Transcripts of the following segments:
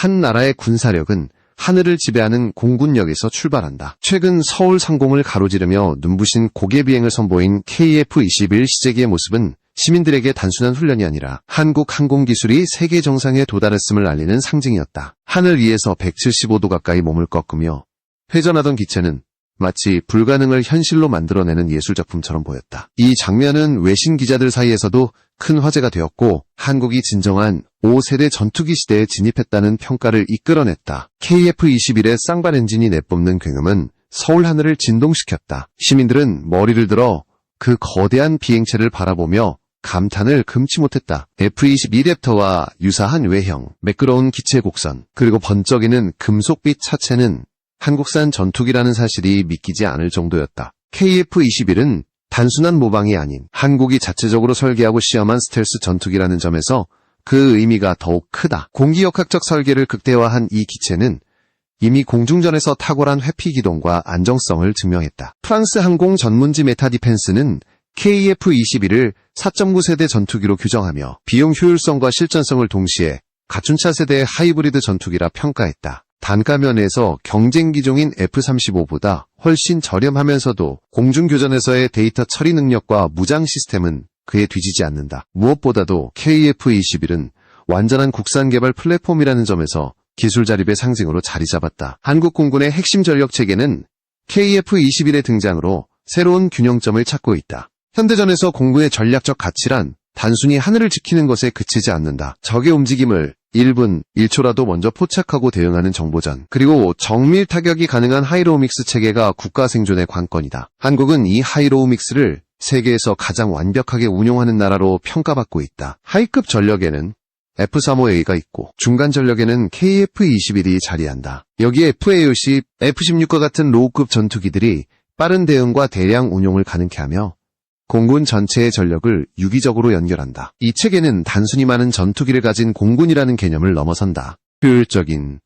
한 나라의 군사력은 하늘을 지배하는 공군력에서 출발한다. 최근 서울 상공을 가로지르며 눈부신 고개 비행을 선보인 KF-21 시제기의 모습은 시민들에게 단순한 훈련이 아니라 한국 항공기술이 세계 정상에 도달했음을 알리는 상징이었다. 하늘 위에서 175도 가까이 몸을 꺾으며 회전하던 기체는 마치 불가능을 현실로 만들어내는 예술작품처럼 보였다. 이 장면은 외신 기자들 사이에서도 큰 화제가 되었고 한국이 진정한 5세대 전투기 시대에 진입했다는 평가를 이끌어냈다. KF-21의 쌍발 엔진이 내뿜는 굉음은 서울 하늘을 진동시켰다. 시민들은 머리를 들어 그 거대한 비행체를 바라보며 감탄을 금치 못했다. F-22 랩터와 유사한 외형, 매끄러운 기체 곡선, 그리고 번쩍이는 금속빛 차체는 한국산 전투기라는 사실이 믿기지 않을 정도였다. KF-21은 단순한 모방이 아닌 한국이 자체적으로 설계하고 시험한 스텔스 전투기라는 점에서 그 의미가 더욱 크다. 공기역학적 설계를 극대화한 이 기체는 이미 공중전에서 탁월한 회피 기동과 안정성을 증명했다. 프랑스 항공 전문지 메타디펜스는 KF-21을 4.9세대 전투기로 규정하며 비용 효율성과 실전성을 동시에 갖춘 차 세대의 하이브리드 전투기라 평가했다. 단가 면에서 경쟁 기종인 F-35보다 훨씬 저렴하면서도 공중교전에서의 데이터 처리 능력과 무장 시스템은 그에 뒤지지 않는다. 무엇보다도 KF-21은 완전한 국산 개발 플랫폼이라는 점에서 기술 자립의 상징으로 자리 잡았다. 한국 공군의 핵심 전력 체계는 KF-21의 등장으로 새로운 균형점을 찾고 있다. 현대전에서 공군의 전략적 가치란 단순히 하늘을 지키는 것에 그치지 않는다. 적의 움직임을 1분, 1초라도 먼저 포착하고 대응하는 정보전, 그리고 정밀 타격이 가능한 하이로우믹스 체계가 국가 생존의 관건이다. 한국은 이 하이로우믹스를 세계에서 가장 완벽하게 운용하는 나라로 평가받고 있다. 하이급 전력에는 F-35A가 있고 중간 전력에는 KF-21이 자리한다. 여기에 FA-50, F-16과 같은 로우급 전투기들이 빠른 대응과 대량 운용을 가능케 하며 공군 전체의 전력을 유기적으로 연결한다. 이 체계는 단순히 많은 전투기를 가진 공군이라는 개념을 넘어선다. 효율적인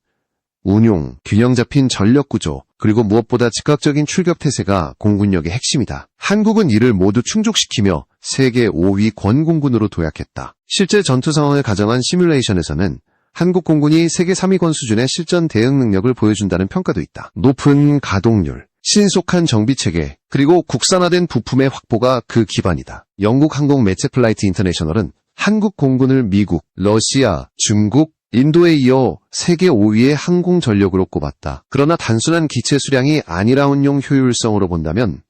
운용, 균형 잡힌 전력 구조, 그리고 무엇보다 즉각적인 출격 태세가 공군력의 핵심이다. 한국은 이를 모두 충족시키며 세계 5위 권공군으로 도약했다. 실제 전투 상황을 가정한 시뮬레이션에서는 한국 공군이 세계 3위권 수준의 실전 대응 능력을 보여준다는 평가도 있다. 높은 가동률, 신속한 정비체계, 그리고 국산화된 부품의 확보가 그 기반이다. 영국 항공 매체 플라이트 인터내셔널은 한국 공군을 미국, 러시아, 중국, 인도에 이어 세계 5위의 항공 전력으로 꼽았다. 그러나 단순한 기체 수량이 아니라 운용 효율성으로 본다면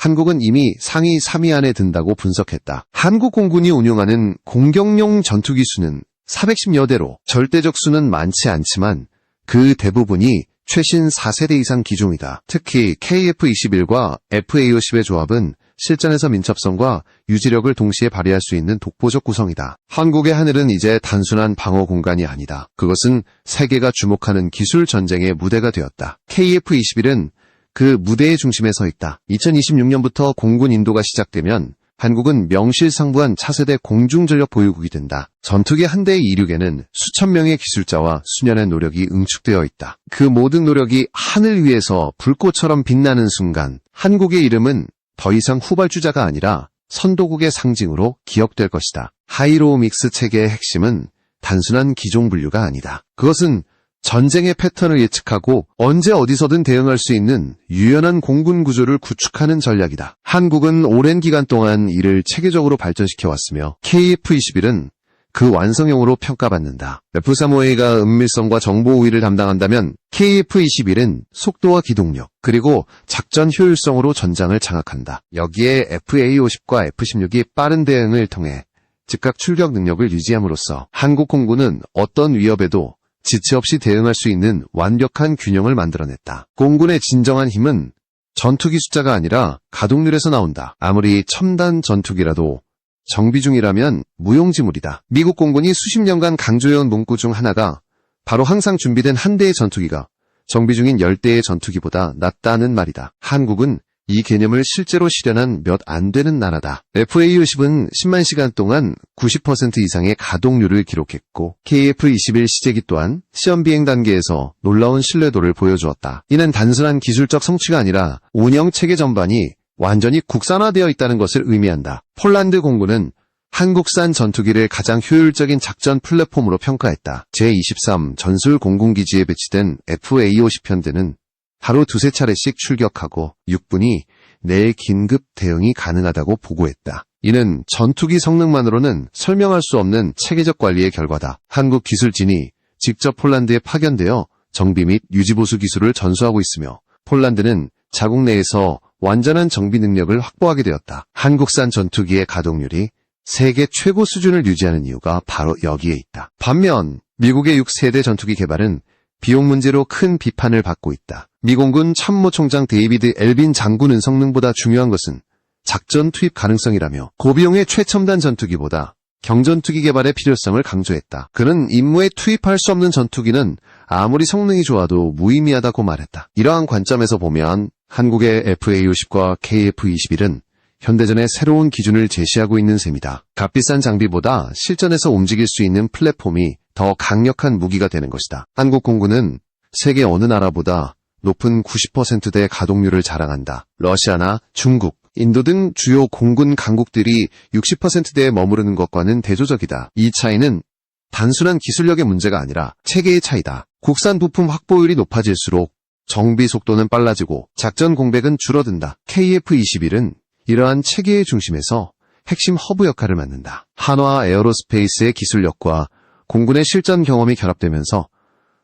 한국은 이미 상위 3위 안에 든다고 분석했다. 한국 공군이 운용하는 공격용 전투기 수는 410여 대로 절대적 수는 많지 않지만 그 대부분이 최신 4세대 이상 기종이다. 특히 KF-21과 FA-50의 조합은 실전에서 민첩성과 유지력을 동시에 발휘할 수 있는 독보적 구성이다. 한국의 하늘은 이제 단순한 방어 공간이 아니다. 그것은 세계가 주목하는 기술 전쟁의 무대가 되었다. KF-21은 그 무대의 중심에 서 있다. 2026년부터 공군 인도가 시작되면 한국은 명실상부한 차세대 공중전력 보유국이 된다. 전투기 한 대의 이륙에는 수천 명의 기술자와 수년의 노력이 응축되어 있다. 그 모든 노력이 하늘 위에서 불꽃처럼 빛나는 순간 한국의 이름은 더 이상 후발주자가 아니라 선도국의 상징으로 기억될 것이다. 하이로우 믹스 체계의 핵심은 단순한 기종 분류가 아니다. 그것은 전쟁의 패턴을 예측하고 언제 어디서든 대응할 수 있는 유연한 공군 구조를 구축하는 전략이다. 한국은 오랜 기간 동안 이를 체계적으로 발전시켜 왔으며 KF-21은 그 완성형으로 평가받는다. F-35A가 은밀성과 정보 우위를 담당한다면 KF-21은 속도와 기동력, 그리고 작전 효율성으로 전장을 장악한다. 여기에 FA-50과 F-16이 빠른 대응을 통해 즉각 출격 능력을 유지함으로써 한국 공군은 어떤 위협에도 지체 없이 대응할 수 있는 완벽한 균형을 만들어냈다. 공군의 진정한 힘은 전투기 숫자가 아니라 가동률에서 나온다. 아무리 첨단 전투기라도 정비 중이라면 무용지물이다. 미국 공군이 수십 년간 강조해온 문구 중 하나가 바로 항상 준비된 한 대의 전투기가 정비 중인 10대의 전투기보다 낫다는 말이다. 한국은 이 개념을 실제로 실현한 몇 안 되는 나라다. FA-50은 10만 시간 동안 90% 이상의 가동률을 기록했고 KF-21 시제기 또한 시험 비행 단계에서 놀라운 신뢰도를 보여주었다. 이는 단순한 기술적 성취가 아니라 운영 체계 전반이 완전히 국산화되어 있다는 것을 의미한다. 폴란드 공군은 한국산 전투기를 가장 효율적인 작전 플랫폼으로 평가했다. 제23 전술 공군기지에 배치된 FA-50 편대는 하루 두세 차례씩 출격하고 육군이 내일 긴급 대응이 가능하다고 보고했다. 이는 전투기 성능만으로는 설명할 수 없는 체계적 관리의 결과다. 한국 기술진이 직접 폴란드에 파견되어 정비 및 유지보수 기술을 전수하고 있으며 폴란드는 자국 내에서 완전한 정비 능력을 확보하게 되었다. 한국산 전투기의 가동률이 세계 최고 수준을 유지하는 이유가 바로 여기에 있다. 반면 미국의 6세대 전투기 개발은 비용 문제로 큰 비판을 받고 있다. 미공군 참모총장 데이비드 엘빈 장군은 성능보다 중요한 것은 작전 투입 가능성이라며 고비용의 최첨단 전투기보다 경전투기 개발의 필요성을 강조했다. 그는 임무에 투입할 수 없는 전투기는 아무리 성능이 좋아도 무의미하다고 말했다. 이러한 관점에서 보면 한국의 FA-50과 KF-21은 현대전의 새로운 기준을 제시하고 있는 셈이다. 값비싼 장비보다 실전에서 움직일 수 있는 플랫폼이 더 강력한 무기가 되는 것이다. 한국 공군은 세계 어느 나라보다 높은 90%대 가동률을 자랑한다. 러시아나 중국, 인도 등 주요 공군 강국들이 60%대에 머무르는 것과는 대조적이다. 이 차이는 단순한 기술력의 문제가 아니라 체계의 차이다. 국산 부품 확보율이 높아질수록 정비 속도는 빨라지고 작전 공백은 줄어든다. KF-21은 이러한 체계의 중심에서 핵심 허브 역할을 맡는다. 한화 에어로스페이스의 기술력과 공군의 실전 경험이 결합되면서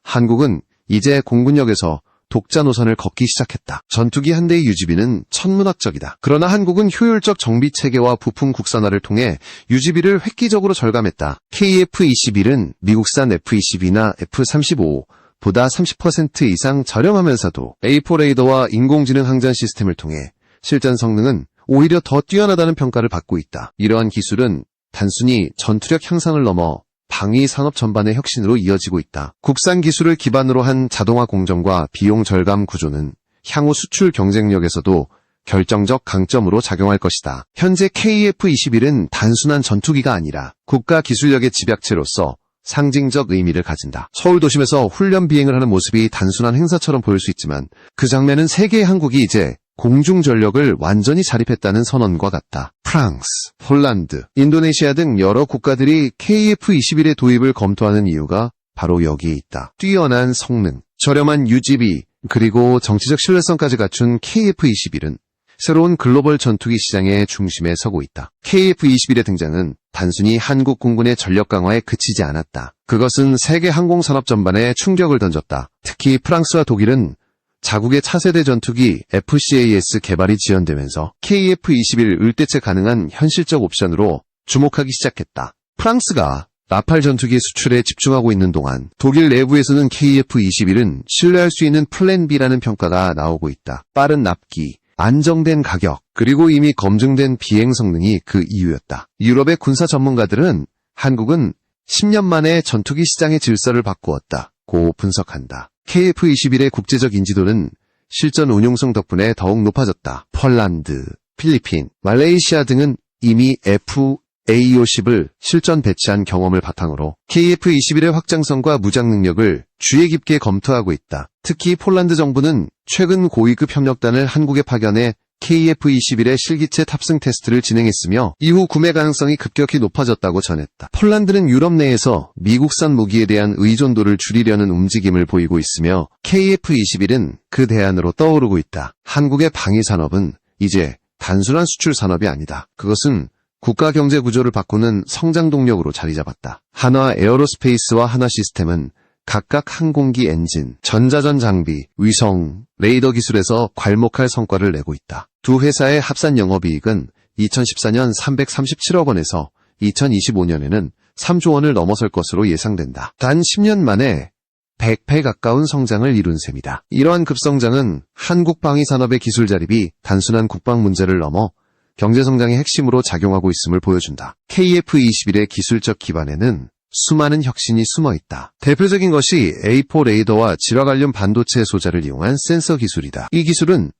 한국은 이제 공군력에서 독자 노선을 걷기 시작했다. 전투기 한 대의 유지비는 천문학적이다. 그러나 한국은 효율적 정비 체계와 부품 국산화를 통해 유지비를 획기적으로 절감했다. KF-21은 미국산 F-22나 F-35 보다 30% 이상 저렴하면서도 A4 레이더와 인공지능 항전 시스템을 통해 실전 성능은 오히려 더 뛰어나다는 평가를 받고 있다. 이러한 기술은 단순히 전투력 향상을 넘어 방위 산업 전반의 혁신으로 이어지고 있다. 국산 기술을 기반으로 한 자동화 공정과 비용 절감 구조는 향후 수출 경쟁력에서도 결정적 강점으로 작용할 것이다. 현재 KF-21은 단순한 전투기가 아니라 국가 기술력의 집약체로서 상징적 의미를 가진다. 서울 도심에서 훈련 비행을 하는 모습이 단순한 행사처럼 보일 수 있지만 그 장면은 세계의 한국이 이제 공중 전력을 완전히 자립했다는 선언과 같다. 프랑스, 폴란드, 인도네시아 등 여러 국가들이 KF-21의 도입을 검토하는 이유가 바로 여기에 있다. 뛰어난 성능, 저렴한 유지비, 그리고 정치적 신뢰성까지 갖춘 KF-21은 새로운 글로벌 전투기 시장의 중심에 서고 있다. KF-21의 등장은 단순히 한국 공군의 전력 강화에 그치지 않았다. 그것은 세계 항공산업 전반에 충격을 던졌다. 특히 프랑스와 독일은 자국의 차세대 전투기 FCAS 개발이 지연되면서 KF-21 을대체 가능한 현실적 옵션으로 주목하기 시작했다. 프랑스가 라팔 전투기 수출에 집중하고 있는 동안 독일 내부에서는 KF-21은 신뢰할 수 있는 플랜 B라는 평가가 나오고 있다. 빠른 납기, 안정된 가격, 그리고 이미 검증된 비행 성능이 그 이유였다. 유럽의 군사 전문가들은 한국은 10년 만에 전투기 시장의 질서를 바꾸었다. 고 분석한다. KF-21의 국제적 인지도는 실전 운용성 덕분에 더욱 높아졌다. 폴란드, 필리핀, 말레이시아 등은 이미 F-A50을 실전 배치한 경험을 바탕으로 KF-21의 확장성과 무장 능력을 주의 깊게 검토하고 있다. 특히 폴란드 정부는 최근 고위급 협력단을 한국에 파견해 KF-21의 실기체 탑승 테스트를 진행했으며 이후 구매 가능성이 급격히 높아졌다고 전했다. 폴란드는 유럽 내에서 미국산 무기에 대한 의존도를 줄이려는 움직임을 보이고 있으며 KF-21은 그 대안으로 떠오르고 있다. 한국의 방위 산업은 이제 단순한 수출 산업이 아니다. 그것은 국가 경제 구조를 바꾸는 성장 동력으로 자리 잡았다. 한화 에어로스페이스와 한화 시스템은 각각 항공기 엔진, 전자전 장비, 위성, 레이더 기술에서 괄목할 성과를 내고 있다. 두 회사의 합산 영업이익은 2014년 337억 원에서 2025년에는 3조 원을 넘어설 것으로 예상된다. 단 10년 만에 100배 가까운 성장을 이룬 셈이다. 이러한 급성장은 한국 방위 산업의 기술 자립이 단순한 국방 문제를 넘어 경제 성장의 핵심으로 작용하고 있음을 보여준다. KF-21의 기술적 기반에는 수많은 혁신이 숨어 있다. 대표적인 것이 A4 레이더와 질화 관련 반도체 소자를 이용한 센서 기술이다. 이 기술은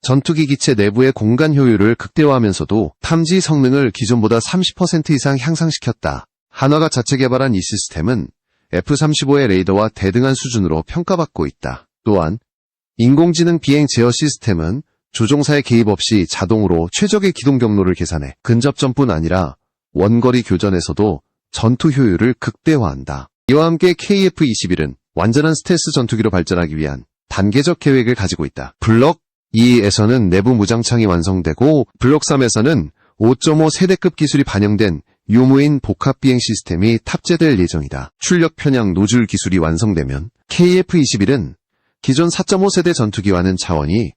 전투기 기체 내부의 공간 효율을 극대화하면서도 탐지 성능을 기존보다 30% 이상 향상시켰다. 한화가 자체 개발한 이 시스템은 F-35의 레이더와 대등한 수준으로 평가받고 있다. 또한 인공지능 비행 제어 시스템은 조종사의 개입 없이 자동으로 최적의 기동 경로를 계산해 근접전뿐 아니라 원거리 교전에서도 전투 효율을 극대화한다. 이와 함께 KF-21은 완전한 스텔스 전투기로 발전하기 위한 단계적 계획을 가지고 있다. 블록 2에서는 내부 무장창이 완성되고 블록 3에서는 5.5 세대급 기술이 반영된 유무인 복합 비행 시스템이 탑재될 예정이다. 출력 편향 노즐 기술이 완성되면 KF-21은 기존 4.5 세대 전투기와는 차원이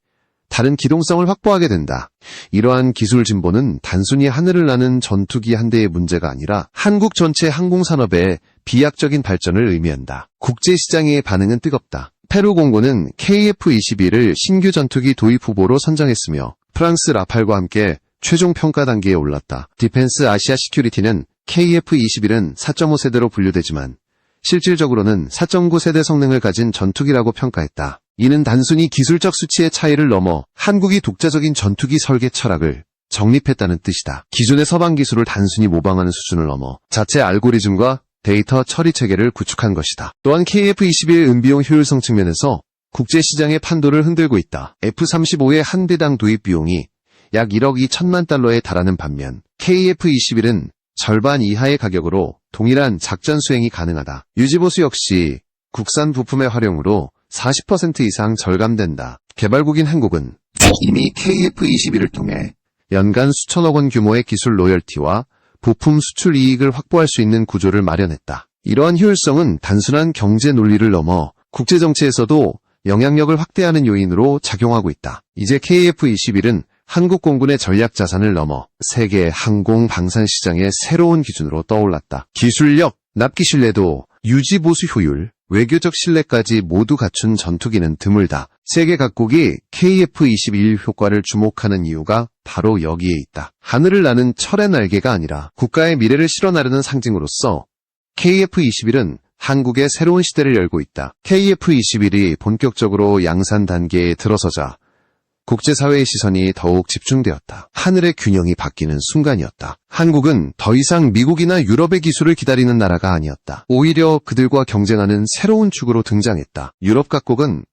다른 기동성을 확보하게 된다. 이러한 기술 진보는 단순히 하늘을 나는 전투기 한 대의 문제가 아니라 한국 전체 항공산업의 비약적인 발전을 의미한다. 국제시장의 반응은 뜨겁다. 페루 공군은 KF-21을 신규 전투기 도입 후보로 선정했으며 프랑스 라팔과 함께 최종 평가 단계에 올랐다. 디펜스 아시아 시큐리티는 KF-21은 4.5 세대로 분류되지만 실질적으로는 4.9 세대 성능을 가진 전투기라고 평가했다. 이는 단순히 기술적 수치의 차이를 넘어 한국이 독자적인 전투기 설계 철학을 정립했다는 뜻이다. 기존의 서방 기술을 단순히 모방하는 수준을 넘어 자체 알고리즘과 데이터 처리 체계를 구축한 것이다. 또한 KF-21 은비용 효율성 측면에서 국제시장의 판도를 흔들고 있다. F-35의 한 대당 도입 비용이 약 1억 2천만 달러에 달하는 반면 KF-21은 절반 이하의 가격으로 동일한 작전 수행이 가능하다. 유지보수 역시 국산 부품의 활용으로 40% 이상 절감된다. 개발국인 한국은 이미 KF-21을 통해 연간 수천억 원 규모의 기술 로열티와 부품 수출 이익을 확보할 수 있는 구조를 마련했다. 이러한 효율성은 단순한 경제 논리를 넘어 국제 정치에서도 영향력을 확대하는 요인으로 작용하고 있다. 이제 KF-21은 한국 공군의 전략 자산을 넘어 세계 항공 방산 시장의 새로운 기준으로 떠올랐다. 기술력, 납기 신뢰도, 유지 보수 효율, 외교적 신뢰까지 모두 갖춘 전투기는 드물다. 세계 각국이 KF-21 효과를 주목하는 이유가 바로 여기에 있다. 하늘을 나는 철의 날개가 아니라 국가의 미래를 실어 나르는 상징으로서 KF-21은 한국의 새로운 시대를 열고 있다. KF-21이 본격적으로 양산 단계에 들어서자 국제사회의 시선이 더욱 집중되었다. 하늘의 균형이 바뀌는 순간이었다. 한국은 더 이상 미국이나 유럽의 기술을 기다리는 나라가 아니었다. 오히려 그들과 경쟁하는 새로운 축으로 등장했다. 유럽 각국은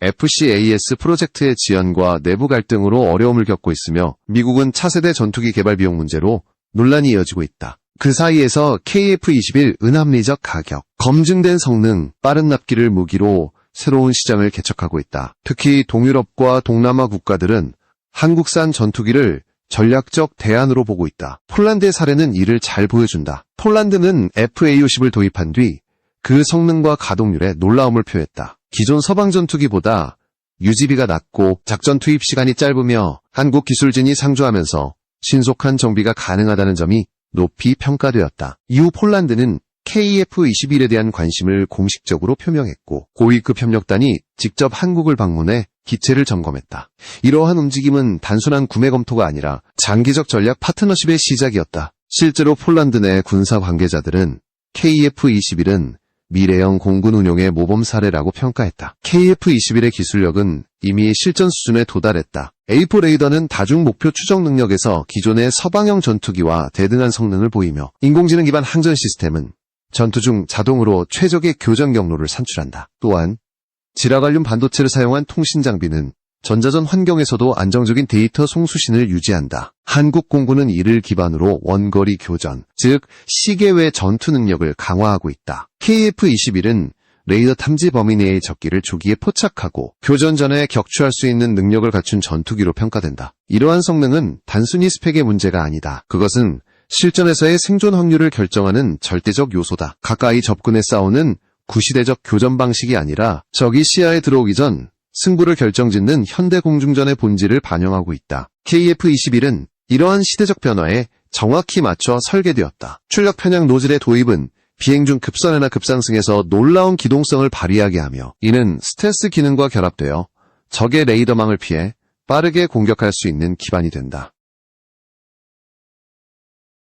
FCAS 프로젝트의 지연과 내부 갈등으로 어려움을 겪고 있으며 미국은 차세대 전투기 개발 비용 문제로 논란이 이어지고 있다. 그 사이에서 KF-21 은합리적 가격, 검증된 성능, 빠른 납기를 무기로 새로운 시장을 개척하고 있다. 특히 동유럽과 동남아 국가들은 한국산 전투기를 전략적 대안으로 보고 있다. 폴란드의 사례는 이를 잘 보여준다. 폴란드는 FA-50을 도입한 뒤 그 성능과 가동률에 놀라움을 표했다. 기존 서방 전투기보다 유지비가 낮고 작전 투입 시간이 짧으며 한국 기술진이 상주하면서 신속한 정비가 가능하다는 점이 높이 평가되었다. 이후 폴란드는 KF-21에 대한 관심을 공식적으로 표명했고 고위급 협력단이 직접 한국을 방문해 기체를 점검했다. 이러한 움직임은 단순한 구매 검토가 아니라 장기적 전략 파트너십의 시작이었다. 실제로 폴란드 내 군사 관계자들은 KF-21은 미래형 공군 운용의 모범 사례라고 평가했다. KF-21의 기술력은 이미 실전 수준에 도달했다. A4 레이더는 다중 목표 추적 능력에서 기존의 서방형 전투기와 대등한 성능을 보이며 인공지능 기반 항전 시스템은 전투 중 자동으로 최적의 교전 경로를 산출한다. 또한 지라갈륨 반도체를 사용한 통신 장비는 전자전 환경에서도 안정적인 데이터 송수신을 유지한다. 한국 공군은 이를 기반으로 원거리 교전, 즉 시계 외 전투 능력을 강화하고 있다. KF-21은 레이더 탐지 범위 내의 적기를 조기에 포착하고 교전 전에 격추할 수 있는 능력을 갖춘 전투기로 평가된다. 이러한 성능은 단순히 스펙의 문제가 아니다. 그것은 실전에서의 생존 확률을 결정하는 절대적 요소다. 가까이 접근해 싸우는 구시대적 교전 방식이 아니라 적이 시야에 들어오기 전 승부를 결정짓는 현대 공중전의 본질을 반영하고 있다. KF-21은 이러한 시대적 변화에 정확히 맞춰 설계되었다. 출력 편향 노즐의 도입은 비행 중 급선회나 급상승에서 놀라운 기동성을 발휘하게 하며 이는 스텔스 기능과 결합되어 적의 레이더망을 피해 빠르게 공격할 수 있는 기반이 된다.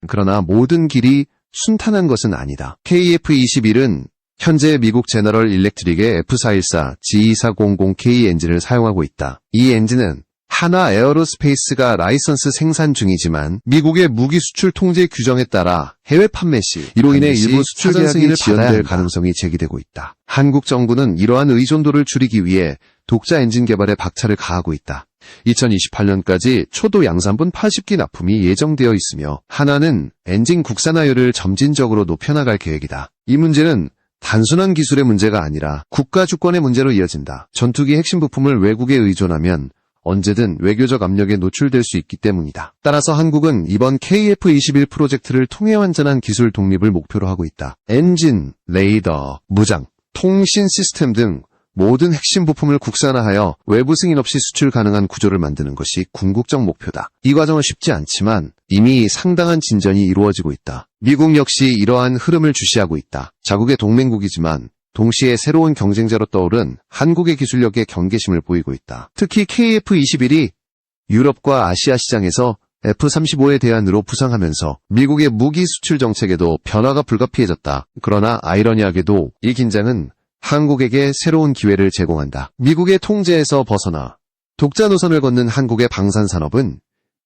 그러나 모든 길이 순탄한 것은 아니다. KF-21은 현재 미국 제너럴 일렉트릭의 F414 G2400K 엔진을 사용하고 있다. 이 엔진은 하나 에어로스페이스가 라이선스 생산 중이지만 미국의 무기 수출 통제 규정에 따라 해외 판매 시 이로 인해 일부 수출 계약이 지연될. 가능성이 제기되고 있다. 한국 정부는 이러한 의존도를 줄이기 위해 독자 엔진 개발에 박차를 가하고 있다. 2028년까지 초도 양산분 80기 납품이 예정되어 있으며 하나는 엔진 국산화율을 점진적으로 높여나갈 계획이다. 이 문제는 단순한 기술의 문제가 아니라 국가 주권의 문제로 이어진다. 전투기 핵심 부품을 외국에 의존하면 언제든 외교적 압력에 노출될 수 있기 때문이다. 따라서 한국은 이번 KF-21 프로젝트를 통해 완전한 기술 독립을 목표로 하고 있다. 엔진, 레이더, 무장, 통신 시스템 등 모든 핵심 부품을 국산화하여 외부 승인 없이 수출 가능한 구조를 만드는 것이 궁극적 목표다. 이 과정은 쉽지 않지만 이미 상당한 진전이 이루어지고 있다. 미국 역시 이러한 흐름을 주시하고 있다. 자국의 동맹국이지만 동시에 새로운 경쟁자로 떠오른 한국의 기술력에 경계심을 보이고 있다. 특히 KF-21이 유럽과 아시아 시장에서 F-35에 대한으로 부상하면서 미국의 무기 수출 정책에도 변화가 불가피해졌다. 그러나 아이러니하게도 이 긴장은 한국에게 새로운 기회를 제공한다. 미국의 통제에서 벗어나 독자 노선을 걷는 한국의 방산 산업은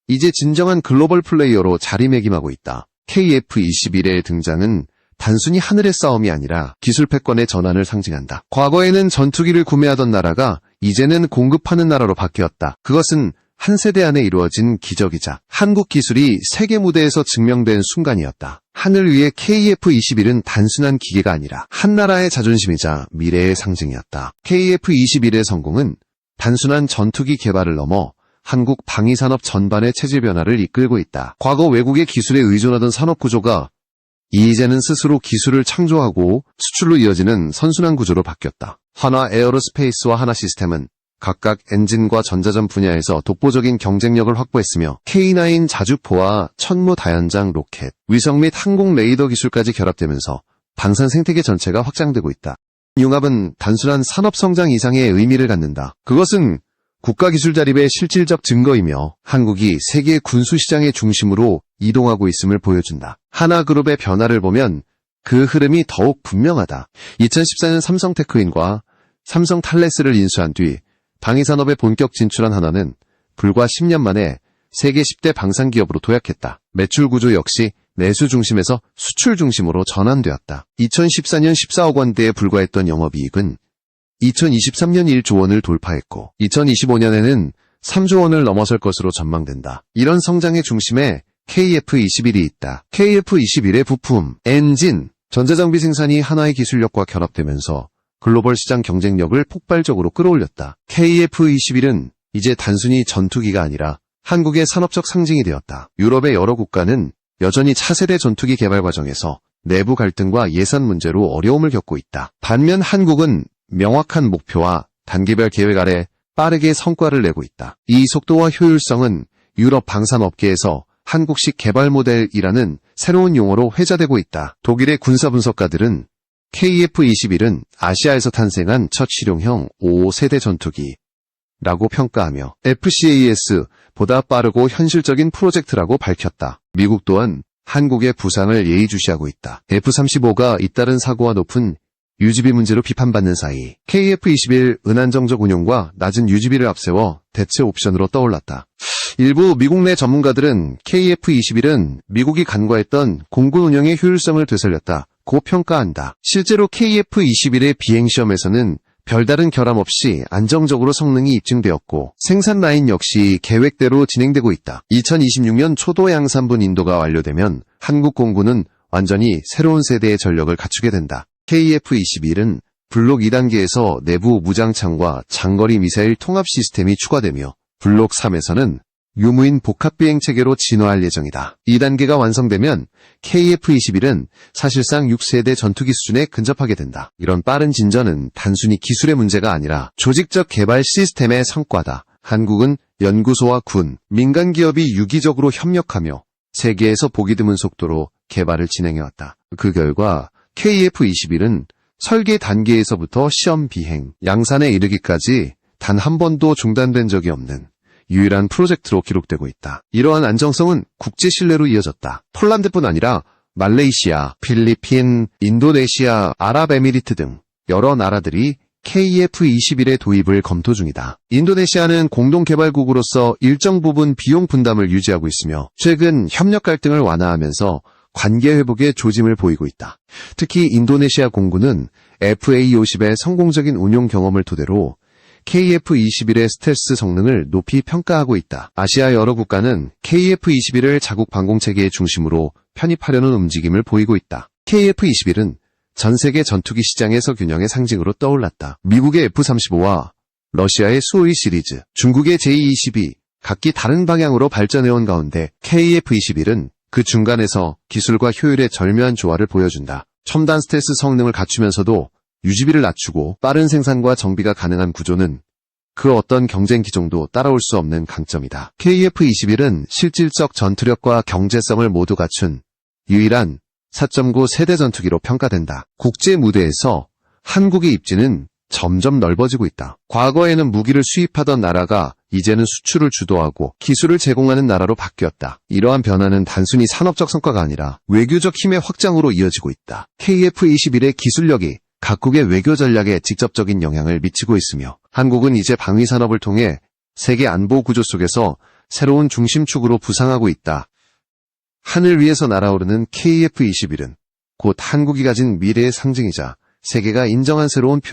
이제 진정한 글로벌 플레이어로 자리매김하고 있다. KF-21의 등장은 단순히 하늘의 싸움이 아니라 기술 패권의 전환을 상징한다. 과거에는 전투기를 구매하던 나라가 이제는 공급하는 나라로 바뀌었다. 그것은 한 세대 안에 이루어진 기적이자 한국 기술이 세계 무대에서 증명된 순간이었다. 하늘 위의 KF-21은 단순한 기계가 아니라 한 나라의 자존심이자 미래의 상징이었다. KF-21의 성공은 단순한 전투기 개발을 넘어 한국 방위산업 전반의 체질 변화를 이끌고 있다. 과거 외국의 기술에 의존하던 산업 구조가 이제는 스스로 기술을 창조하고 수출로 이어지는 선순환 구조로 바뀌었다. 하나 에어로스페이스와 하나 시스템은 각각 엔진과 전자전 분야에서 독보적인 경쟁력을 확보했으며 K9 자주포와 천무 다연장 로켓, 위성 및 항공 레이더 기술까지 결합되면서 방산 생태계 전체가 확장되고 있다. 융합은 단순한 산업 성장 이상의 의미를 갖는다. 그것은 국가 기술 자립의 실질적 증거이며 한국이 세계 군수 시장의 중심으로 이동하고 있음을 보여준다. 하나그룹의 변화를 보면 그 흐름이 더욱 분명하다. 2014년 삼성테크인과 삼성 탈레스를 인수한 뒤 방위산업에 본격 진출한 하나는 불과 10년 만에 세계 10대 방산기업으로 도약했다. 매출 구조 역시 내수 중심에서 수출 중심으로 전환되었다. 2014년 14억 원대에 불과했던 영업이익은 2023년 1조 원을 돌파했고 2025년에는 3조 원을 넘어설 것으로 전망된다. 이런 성장의 중심에 KF-21이 있다. KF-21의 부품, 엔진, 전자장비 생산이 하나의 기술력과 결합되면서 글로벌 시장 경쟁력을 폭발적으로 끌어올렸다. KF-21은 이제 단순히 전투기가 아니라 한국의 산업적 상징이 되었다. 유럽의 여러 국가는 여전히 차세대 전투기 개발 과정에서 내부 갈등과 예산 문제로 어려움을 겪고 있다. 반면 한국은 명확한 목표와 단계별 계획 아래 빠르게 성과를 내고 있다. 이 속도와 효율성은 유럽 방산업계에서 한국식 개발 모델이라는 새로운 용어로 회자되고 있다. 독일의 군사 분석가들은 KF-21은 아시아에서 탄생한 첫 실용형 5세대 전투기 라고 평가하며 FCAS보다 빠르고 현실적인 프로젝트라고 밝혔다. 미국 또한 한국의 부상을 예의주시하고 있다. F-35가 잇따른 사고와 높은 유지비 문제로 비판받는 사이 KF-21 은안정적 운용과 낮은 유지비를 앞세워 대체 옵션으로 떠올랐다. 일부 미국 내 전문가들은 KF-21은 미국이 간과했던 공군 운영의 효율성을 되살렸다. 고 평가한다. 실제로 KF-21의 비행시험에서는 별다른 결함 없이 안정적으로 성능이 입증되었고 생산 라인 역시 계획대로 진행되고 있다. 2026년 초도 양산분 인도가 완료되면 한국 공군은 완전히 새로운 세대의 전력을 갖추게 된다. KF-21은 블록 2단계에서 내부 무장창과 장거리 미사일 통합 시스템이 추가되며 블록 3에서는 유무인 복합 비행 체계로 진화할 예정이다. 2단계가 완성되면 KF-21은 사실상 6세대 전투기 수준에 근접하게 된다. 이런 빠른 진전은 단순히 기술의 문제가 아니라 조직적 개발 시스템의 성과다. 한국은 연구소와 군, 민간 기업이 유기적으로 협력하며 세계에서 보기 드문 속도로 개발을 진행해왔다. 그 결과 KF-21은 설계 단계에서부터 시험 비행, 양산에 이르기까지 단 한 번도 중단된 적이 없는 유일한 프로젝트로 기록되고 있다. 이러한 안정성은 국제 신뢰로 이어졌다. 폴란드뿐 아니라 말레이시아, 필리핀, 인도네시아, 아랍에미리트 등 여러 나라들이 KF-21의 도입을 검토 중이다. 인도네시아는 공동개발국으로서 일정 부분 비용 분담을 유지하고 있으며 최근 협력 갈등을 완화하면서 관계 회복에 조짐을 보이고 있다. 특히 인도네시아 공군은 FA-50의 성공적인 운용 경험을 토대로 KF-21의 스텔스 성능을 높이 평가하고 있다. 아시아 여러 국가는 KF-21을 자국 방공체계의 중심으로 편입하려는 움직임을 보이고 있다. KF-21은 전 세계 전투기 시장에서 균형의 상징으로 떠올랐다. 미국의 F-35와 러시아의 수호이 시리즈, 중국의 J-22, 각기 다른 방향으로 발전해온 가운데 KF-21은 그 중간에서 기술과 효율의 절묘한 조화를 보여준다. 첨단 스텔스 성능을 갖추면서도 유지비를 낮추고 빠른 생산과 정비가 가능한 구조는 그 어떤 경쟁 기종도 따라올 수 없는 강점이다. KF-21은 실질적 전투력과 경제성을 모두 갖춘 유일한 4.9 세대 전투기로 평가된다. 국제 무대에서 한국의 입지는 점점 넓어지고 있다. 과거에는 무기를 수입하던 나라가 이제는 수출을 주도하고 기술을 제공하는 나라로 바뀌었다. 이러한 변화는 단순히 산업적 성과가 아니라 외교적 힘의 확장으로 이어지고 있다. KF-21의 기술력이 각국의 외교 전략에 직접적인 영향을 미치고 있으며 한국은 이제 방위 산업을 통해 세계 안보 구조 속에서 새로운 중심축으로 부상하고 있다. 하늘 위에서 날아오르는 KF-21은 곧 한국이 가진 미래의 상징이자 세계가 인정한 새로운 표